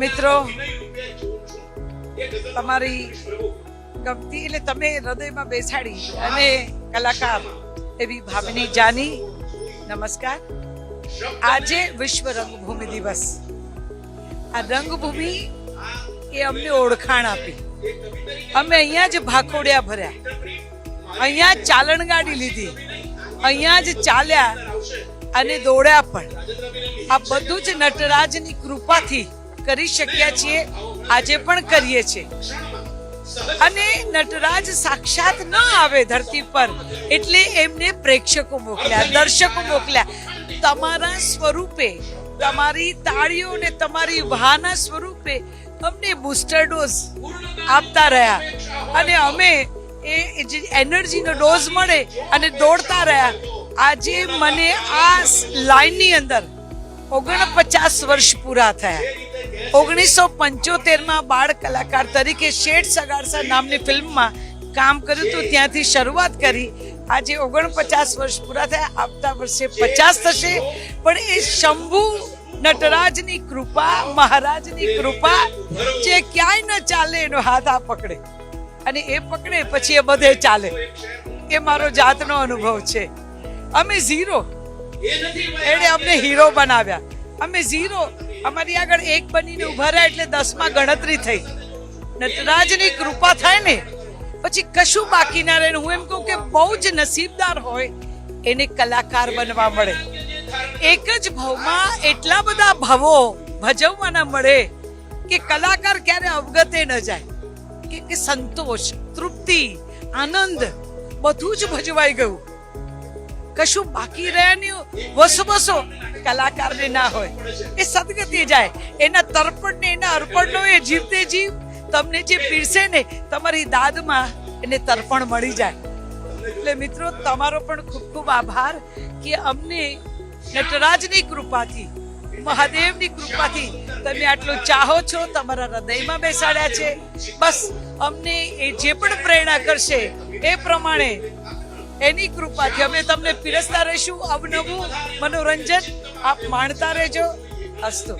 મિત્રો, તમારી ગમતી એટલે તમે હૃદયમાં બેસાડી અને કલાકાર એવી ભાવની જાની. નમસ્કાર. આજે વિશ્વ રંગભૂમિ દિવસ. આ રંગભૂમિ એ અમને ઓળખાણ આપી. અમે અહીંયા જ ભાખોડિયા ભર્યા. અહીંયા જ ચાલણ ગાડી લીધી. અહીંયા જ ચાલ્યા અને દોડ્યા પણ. આ બધું જ નટરાજની કૃપાથી કરી શક્યા છીએ, આજે પણ કરીએ છીએ. અને નટરાજ સાક્ષાત ન આવે ધરતી પર, એટલે એમને પ્રેક્ષકો મોકલ્યા, દર્શકો મોકલ્યા. તમારા સ્વરૂપે, તમારી તાળીઓ ને તમારી વાહના સ્વરૂપે અમને બુસ્ટર ડોઝ આપતા રહ્યા. અને અમે એ જે એનર્જીનો ડોઝ મળે અને દોડતા રહ્યા. આજે મને આ લાઈનની અંદર ઓગણપચાસ વર્ષ પૂરા થયા. ઓગણીસો પંચોતેરમાં બાળ કલાકાર તરીકે શેઠ સગાડસા નામની ફિલ્મમાં કામ કર્યું હતું. ત્યાંથી શરૂઆત કરી. આજે ઓગણપચાસ વર્ષ પૂરા થયા. આવતા વર્ષે પચાસ થશે. પણ એ શંભુ નટરાજની કૃપા, મહારાજની કૃપા, જે ક્યાંય ન ચાલે એનો હાથ આ પકડે. અને એ પકડે પછી એ બધે ચાલે. એ મારો જાતનો અનુભવ છે. અમે ઝીરો. એણે અમને હીરો બનાવ્યા. અમે ઝીરો. અમારી આગળ એક બનીને ઊભા રહ્યા એટલે દસમાં ગણતરી થઈ. નટરાજની કૃપા થાય ને, પછી કશું બાકી ના રહે હું એમ કહું કે બહુ જ નસીબદાર હોય એને કલાકાર બનવા મળે. એક જ ભાવમાં એટલા બધા ભાવો ભજવવાના મળે કે કલાકાર ક્યારે અવગતે ન જાય. કે સંતોષ, તૃપ્તિ, આનંદ બધું જ ભજવાઈ ગયું. કશું બાકી રહ્યા વસો વસો કલાકારને ના હોય. એ સદગતિ જાય. એના તર્પણને, એના અર્પણનો એ જીવતે જીવ. તમને જે પીરસે ને, તમારી દાદમાં એને તર્પણ મળી જાય. એટલે મિત્રો, તમારો પણ ખૂબ ખૂબ આભાર કે અમને નટરાજની કૃપાથી, મહાદેવની કૃપાથી તમે આટલું ચાહો છો, તમારા હૃદયમાં બેસાડ્યા છે. બસ અમને એ જે પણ પ્રેરણા કરશે, એ પ્રમાણે એની કૃપાથી અમે તમને પીરસતા રહીશું અવનવું મનોરંજન. આપ માણતા રહેજો. અસ્તુ.